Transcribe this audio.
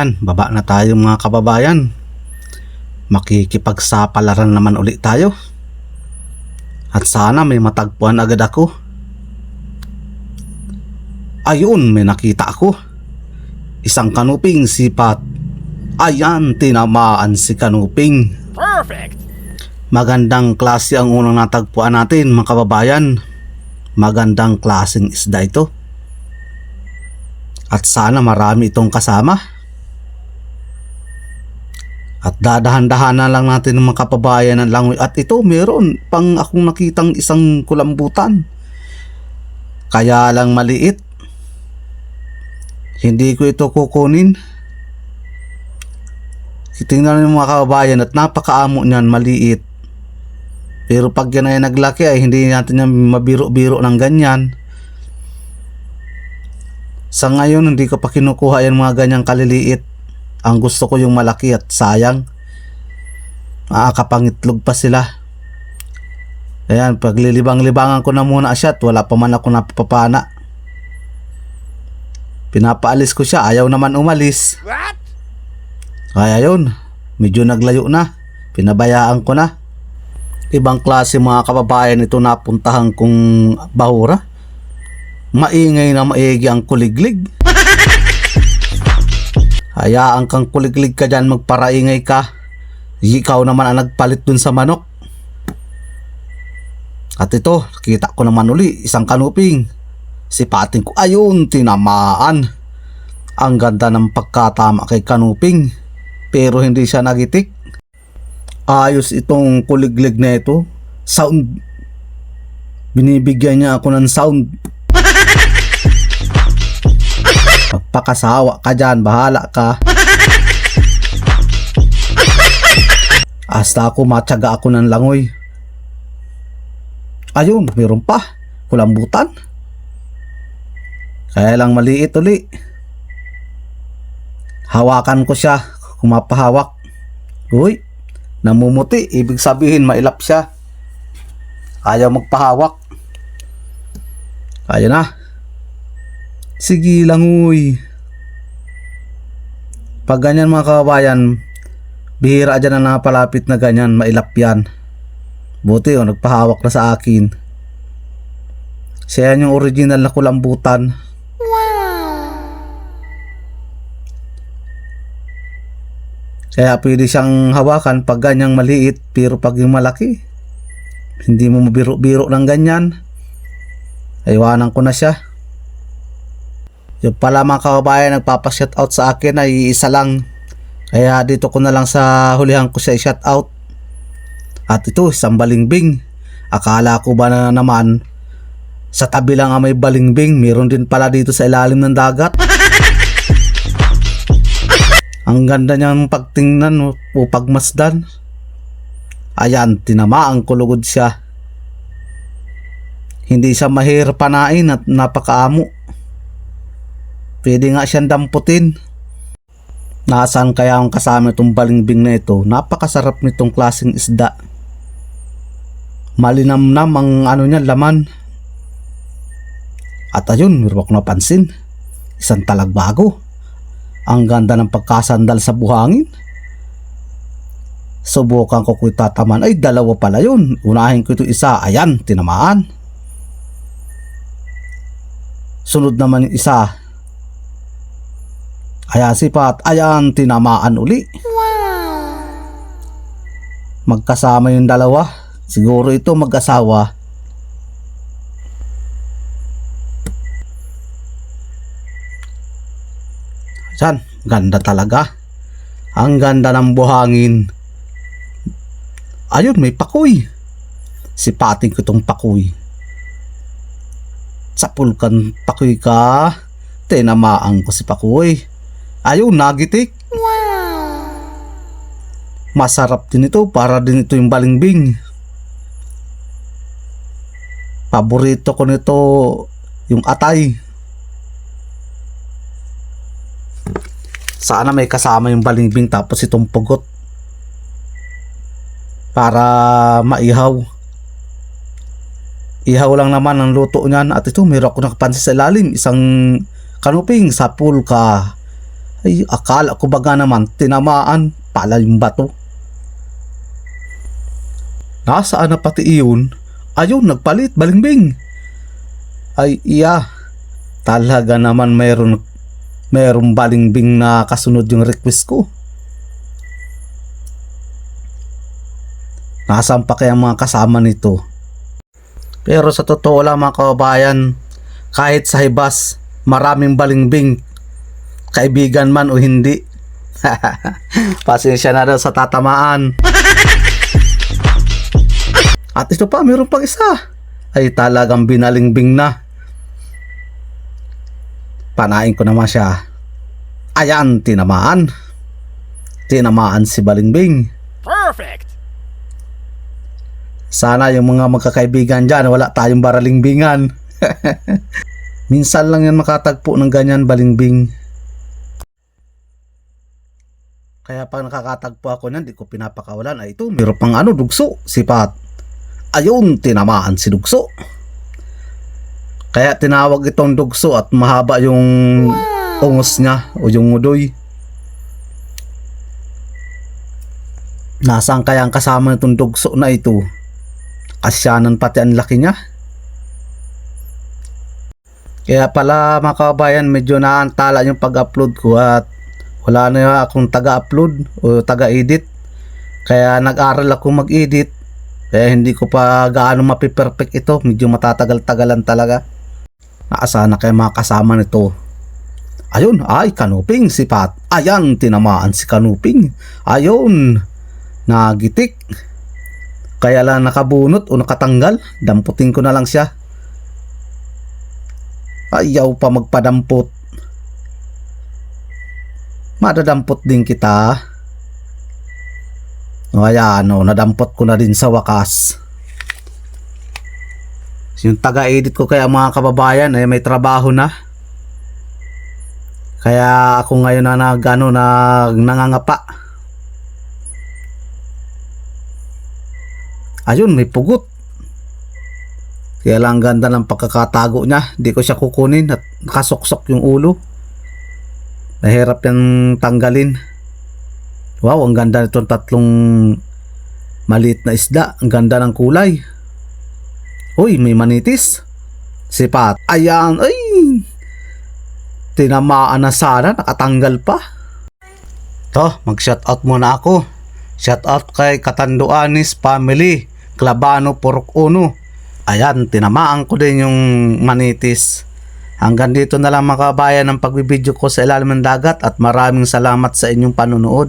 Yan, baba na tayo mga kababayan. Makikipagsapalaran naman uli tayo. At sana may matagpuan agad ako. Ayun, may nakita ako. Isang kanuping sipat. Ayan, tinamaan si kanuping. Perfect! Magandang klase ang unang natagpuan natin mga kababayan. Magandang klaseng isda ito. At sana marami itong kasama. At dadahan-dahan na lang natin ng mga kababayan ng langoy. At ito meron pang akong nakitang isang kulambutan. Kaya lang maliit. Hindi ko ito kukunin. Tingnan ng mga kababayan at napakaamo niyan maliit. Pero pag yan ay naglaki ay hindi natin yan mabiro-biro ng ganyan. Sa ngayon hindi ko pa kinukuha yan mga ganyang kaliliit. Ang gusto ko yung malaki at sayang. Makakapangitlog pa sila. Ayan, paglilibang-libangan ko na muna siya at wala pa man ako napapana. Pinapaalis ko siya, ayaw naman umalis. What? Kaya yun, medyo naglayo na. Pinabayaan ko na. Ibang klase mga kababayan ito napuntahan kong bahura. Maingay na maigi ang kuliglig. Hayaan kang kuliglig ka dyan, magparaingay ka. Ikaw naman ang nagpalit dun sa manok. At ito, kita ko naman uli, isang kanuping. Sipating ko, ayun, tinamaan. Ang ganda ng pagkatama kay kanuping. Pero hindi siya nagitik. Ayos itong kuliglig na ito. Sound. Binibigyan niya ako ng sound. Magpakasawa ka dyan, bahala ka. Hasta ako matyaga ako ng langoy. Ayun, meron pa. Kulambutan. Kaya lang maliit uli. Hawakan ko siya. Kung mapahawak. Uy, namumuti. Ibig sabihin mailap siya. Ayaw magpahawak. Kaya na. Sige lang uy. Pag ganyan mga kababayan, bihira dyan na napalapit na ganyan, mailap yan. Buti oh, nagpahawak na sa akin. Siya yan yung original na kulambutan. Kaya pwede siyang hawakan pag ganyang maliit pero pag yung malaki hindi mo mabiro-biro ng ganyan aywanan ko na siya yung pala mga kababayan nagpapa-shout out sa akin ay isa lang kaya dito ko na lang sa hulihan ko siya i-shout out at ito isang balingbing akala ko ba na naman sa tabi lang ang may balingbing meron din pala dito sa ilalim ng dagat ang ganda niyang pagtingnan o pagmasdan. Ayan, tinamaan ko lugod siya. Hindi siya mahirap panain at napakaamo. Pwede nga siyang damputin. Nasaan kaya ang kasama itong balingbing na ito? Napakasarap nitong klaseng isda. Malinamnam ang ano niya, laman. At ayun, meron ako napansin. Isang talagbago. Ang ganda ng pagkasandal sa buhangin. Subukan ko kung tataman. Ay, dalawa pala yun. Unahin ko ito isa. Ayan, tinamaan. Sunod naman yung isa. Ayan, sipat. Ayan, tinamaan uli. Magkasama yung dalawa. Siguro ito mag-asawa. Yan, ganda talaga. Ang ganda ng buhangin. Ayun, may pakoy. Sipating ko itong pakoy. Sapulkan pakoy ka. Tinamaan ko si pakoy. Ayun, nagitik. Masarap din ito. Para din ito yung balingbing. Paborito ko nito yung atay. Sana may kasama yung balingbing tapos itong pugot. Para maihaw. Ihaw lang naman ang luto niyan. At ito, meron ako nakapansin sa ilalim. Isang kanuping sa pulka. Ay, akala ko baga naman tinamaan pala yung bato. Nasaan na pati iyon? Ayun, nagpalit, balingbing. Ay, iya. Talaga naman mayroon mayroong balingbing na kasunod yung request ko. Nasaan pa kaya mga kasama nito? Pero sa totoo lang mga kababayan, kahit sa hibas, maraming balingbing. Kaibigan man o hindi. Pasensya na daw sa tatamaan. At ito pa, mayroon pang isa. Ay talagang binalingbing na. Panain ko naman siya. Ayan, tinamaan. Tinamaan si Balingbing. Perfect! Sana yung mga magkakaibigan dyan, wala tayong baralingbingan. Minsan lang yan makatagpo ng ganyan balingbing. Kaya pag nakakatagpo ako niyan, di ko pinapakawalan. Ay ito, mayroon pang ano, dugso, sipat. Ayun, tinamaan si dugso. Kaya tinawag itong dugso at mahaba yung ungos niya o yung udoy. Nasaan kaya ang kasama nitong dugso na ito? Asyanan pati ang laki niya. Kaya pala mga kabayan, medyo naantala yung pag-upload ko at wala na akong taga-upload o taga-edit. Kaya nag-aral ako mag-edit. Kaya hindi ko pa gaano mapiperfect ito. Medyo matatagal-tagalan talaga. Naasahan na kayo mga kasama nito. Ayun, ay kanuping si Pat. Ayan, tinamaan si kanuping. Ayun, nagitik. Kaya lang nakabunot o nakatanggal, damputin ko na lang siya. Ayaw pa magpadampot. Madadampot din kita. O ayan, o, nadampot ko na din sa wakas. Yung taga-edit ko kaya mga kababayan ay may trabaho na. Kaya ako ngayon na nag, ano, nag, nangangapa. Ayun, may pugot. Kaya lang ang ganda ng pagkakatago niya. Hindi ko siya kukunin at nakasuksok yung ulo. Nahirap yung tanggalin. Wow, ang ganda nitong tatlong maliit na isda. Ang ganda ng kulay. Uy, may manitis. Sipat. Ayan, ay! Tinamaan na sana, nakatanggal pa. To, mag-shoutout muna ako. Shoutout kay Katanduanis Family, Klabano Purok Uno. Ayan, tinamaan ko din yung manitis. Hanggang dito na lang mga kabayan ang pagbibideo ko sa ilalim ng dagat at maraming salamat sa inyong panonood.